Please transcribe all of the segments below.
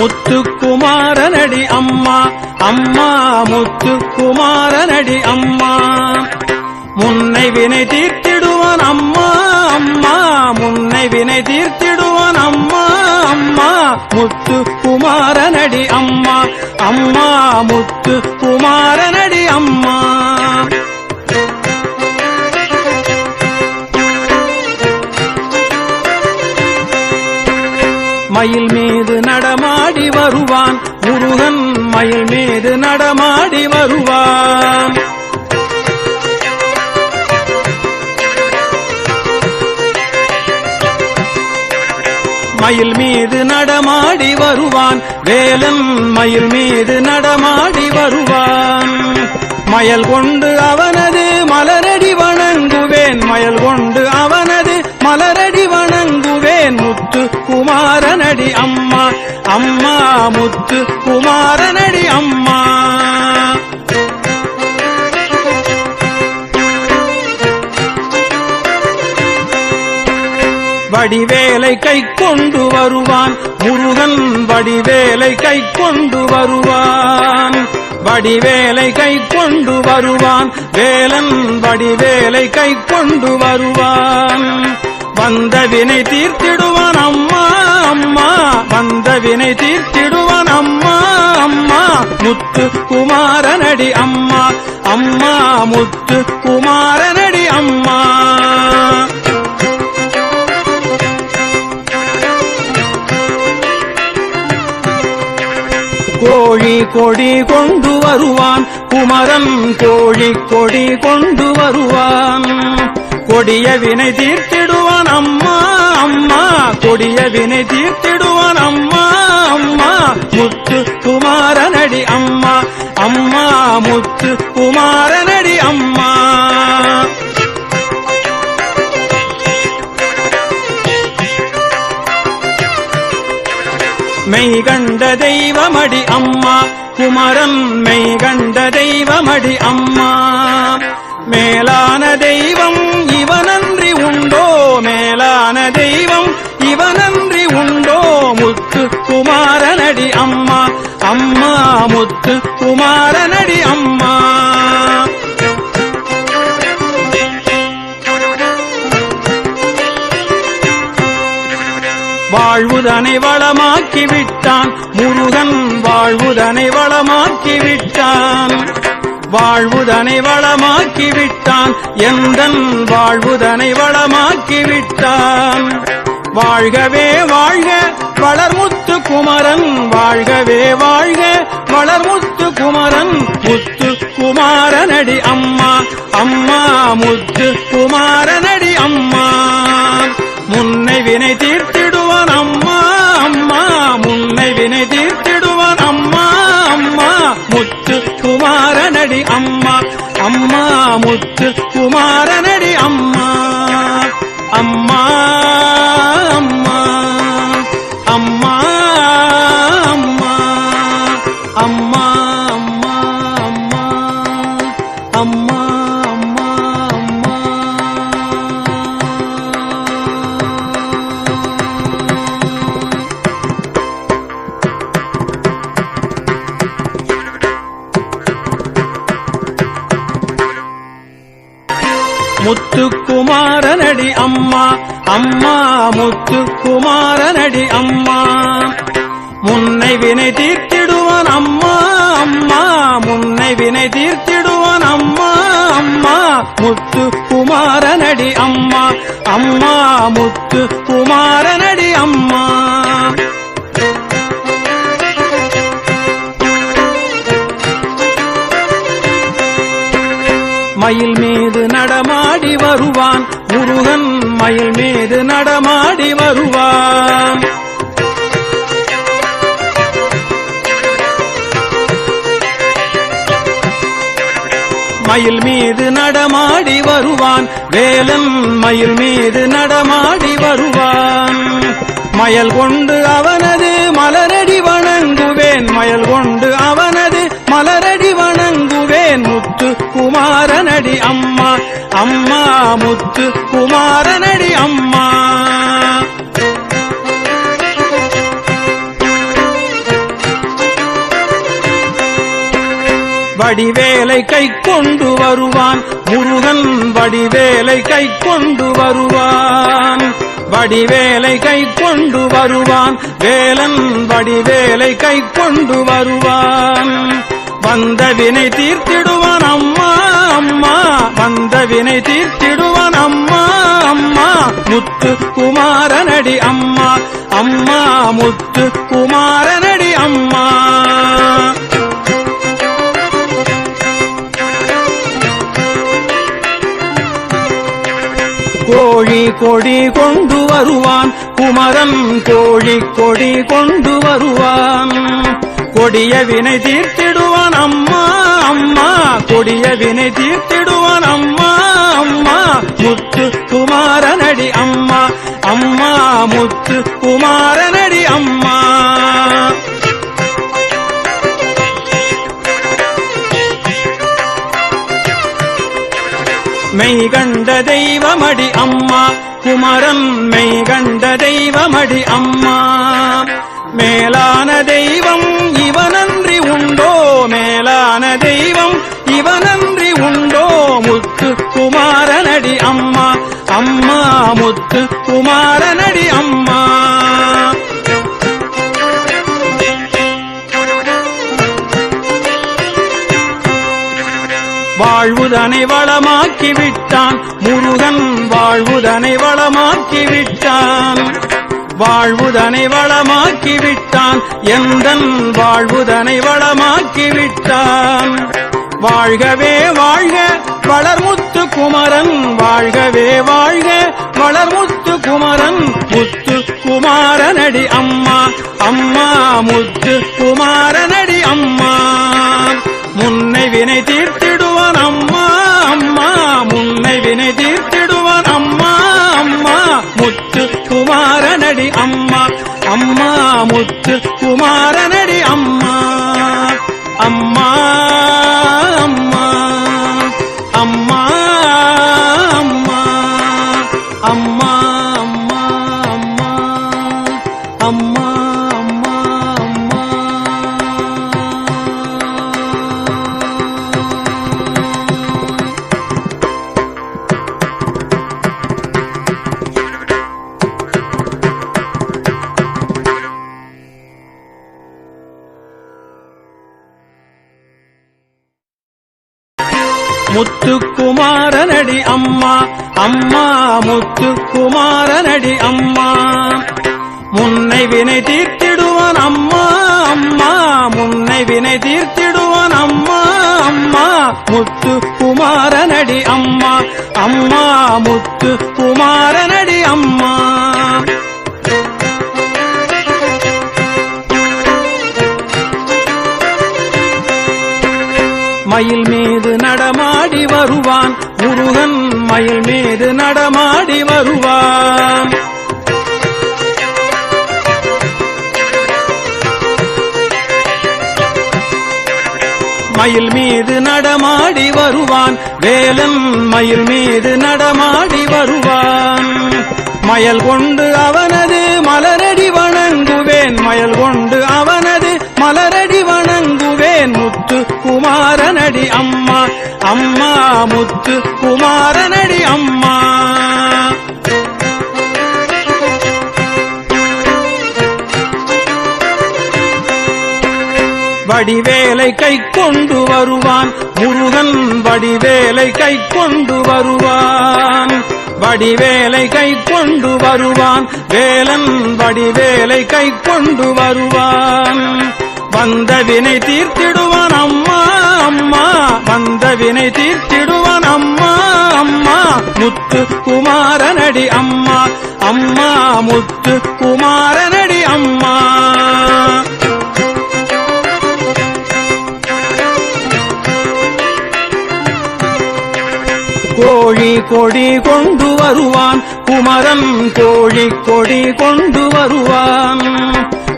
முத்துக்குமாரனடி அம்மா அம்மா முத்துக்குமாரனடி அம்மா. முன்னை வினை தீர்த்திடுவான் அம்மா அம்மா முன்னை வினை தீர்த்திடுவான் அம்மா அம்மா முத்துக்குமாரனடி அம்மா அம்மா முத்து மீது நடமாடி வருவான். மயில் மீது நடமாடி வருவான். வேலன் மயில் மீது நடமாடி வருவான். மயல் கொண்டு அவனது மலரடி வணங்குவேன். மயல் கொண்டு அவனது மலரடி குமாரனடி அம்மா அம்மா முத்து குமாரனடி அம்மா. வடிவேலை கை கொண்டு வருவான் முருகன் வடிவேலை கை கொண்டு வருவான். வடிவேலை கை கொண்டு வருவான் வேலன் வடிவேலை கை கொண்டு வருவான். வந்த வினை தீர்த்திடுவான் அம்மா அம்மா வந்த வினை தீர்த்திடுவான் அம்மா அம்மா. முத்து குமாரனடி அம்மா அம்மா. முத்து குமாரனடி அம்மா. கோழி கொடி கொண்டு வருவான் குமரன் கோழி கொடி கொண்டு வருவான். கொடிய வினை தீர்த்திடுவான் அம்மா அம்மா. கொடிய வினை தீர்த்திடுவான் அம்மா அம்மா. முத்து குமாரனடி அம்மா அம்மா. முத்து குமாரனடி அம்மா. மெய் கண்ட தெய்வமடி அம்மா குமரன் மெய் கண்ட தெய்வமடி அம்மா. மேலான தெய்வம் இவனன்றி உண்டோ மேலான தெய்வம் குமாரனடி அம்மா அம்மா முத்து குமாரனடி அம்மா. வாழ்வுதனை வளமாக்கி விட்டான் முருகன் வாழ்வுதனை வளமாக்கி விட்டான். வாழ்வுதனை வளமாக்கி விட்டான் எந்தன் வாழ்வுதனை வளமாக்கி விட்டான். வாழ்கவே வாழ்க வளர்முத்து குமரன் வாழ்கவே வாழ்க. வளர்முத்து குமரன் முத்து குமாரனடி அம்மா. அம்மா முத்து குமாரனடி அம்மா. முன்னை வினை தீர்த்திடுவான் அம்மா. அம்மா முன்னை வினை தீர்த்திடுவான் அம்மா. அம்மா முத்து குமாரனடி அம்மா. அம்மா முத்து குமாரனடி முத்துக்குமாரனடி அம்மா அம்மா முத்துக்குமாரனடி அம்மா முன்னை வினை தீர்த்திடுவான் அம்மா அம்மா முன்னை வினை தீர்த்திடுவான் அம்மா அம்மா முத்து குமாரனடி அம்மா அம்மா முத்து குமாரனடி அம்மா. மயில் மீது நடமா வருவான். முருகன் மயில் மீது நடமாடி வருவான். மயில் மீது நடமாடி வருவான். வேலன் மயில் மீது நடமாடி வருவான். மயல் கொண்டு அவனது மலரடி வணங்குவேன். மயல் கொண்டு அவனது மலரடி வணங்குவேன். முத்து குமாரனடி அம்மா அம்மா முத்து குமாரனடி அம்மா. வடிவேலை கை கொண்டு வருவான். முருகன் வடிவேலை கை கொண்டு வருவான். வடிவேலை கை கொண்டு வருவான். வேலன் வடிவேலை கை கொண்டு வருவான். வந்த வினை தீர்த்திடுவான் அம்மா அம்மா. வந்த வினை தீர்த்திடுவான் அம்மா அம்மா. முத்து குமாரனடி அம்மா அம்மா. முத்து குமாரனடி அம்மா. கோழி கொடி கொண்டு வருவான் குமரன் கோழி கொடி கொண்டு வருவான். கொடிய வினை தீர்த்திடுவான் அம்மா அம்மா. கொடிய வினை தீர்த்திடுவான் அம்மா அம்மா. முத்து குமாரனடி அம்மா அம்மா. முத்து குமாரனடி அம்மா. மெய் கண்ட தெய்வமடி அம்மா. குமரன் மெய் கண்ட தெய்வமடி அம்மா. மேலான தெய்வம் அம்மா முத்து குமாரனடி அம்மா. வாழ்வுதனை வளமாக்கி விட்டான் முருகன் வாழ்வுதனை வளமாக்கி விட்டான் வாழ்வுதனை வளமாக்கி விட்டான் எந்தன் வாழ்வுதனை வளமாக்கி விட்டான் வாழ்கவே வாழ்க வளர்முத வளர்முத்து குமரன் வாழ்கவே வாழ்க. வளர்முத்து குமரன் முத்து குமாரனடி அம்மா. அம்மா முத்து குமாரனடி அம்மா. முன்னை வினை தீர்த்திடுவான் அம்மா அம்மா. முன்னை வினை தீர்த்திடுவான் அம்மா அம்மா. முத்து குமாரனடி அம்மா. அம்மா முத்து முத்துக்குமாரனடி அம்மா அம்மா முத்துக்குமாரனடி அம்மா. முன்னை வினை தீர்த்திடுவான் அம்மா அம்மா. முன்னை வினை தீர்த்திடுவான் அம்மா அம்மா. முத்து குமாரனடி அம்மா அம்மா. முத்து குமாரனடி அம்மா. மயில் மீது நடமா நடமாடி வருவான். முருகன் மயில் மீது நடமாடி வருவான். மயில் மீது நடமாடி வருவான். வேலன் மயில் மீது நடமாடி வருவான். மயல் கொண்டு அவனது மலரடி வணங்குவேன். மயல் கொண்டு முத்து குமாரனடி அம்மா. வடிவேலை கை கொண்டு வருவான். முருகன் வடிவேலை கை கொண்டு வருவான். வடிவேலை கை கொண்டு வருவான். வேலன் வடிவேலை கை கொண்டு வருவான். வந்த வினை தீர்த்திடுவான் அம்மா. அம்மா வந்த வினை தீர்த்திடுவான் அம்மா அம்மா. முத்து குமாரனடி அம்மா அம்மா. முத்து குமாரனடி அம்மா. கோழி கொடி கொண்டு வருவான் குமரன் கோழி கொடி கொண்டு வருவான்.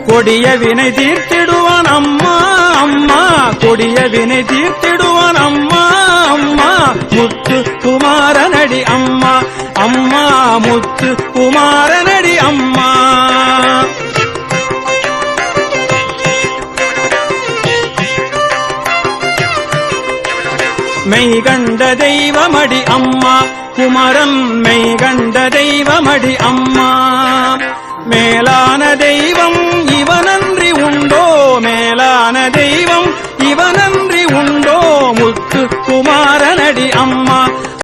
கொடிய வினை தீர்த்திடுவான் அம்மா அம்மா. கொடிய வினை தீர்த்திடுவான் அம்மா அம்மா. முத்து குமாரனடி அம்மா அம்மா. முத்து குமாரனடி அம்மா. மெய் கண்ட தெய்வமடி அம்மா குமரன் மெய் கண்ட தெய்வமடி அம்மா. மேலான தெய்வம் இவனன்றி உண்டோ மேலான தெய்வம்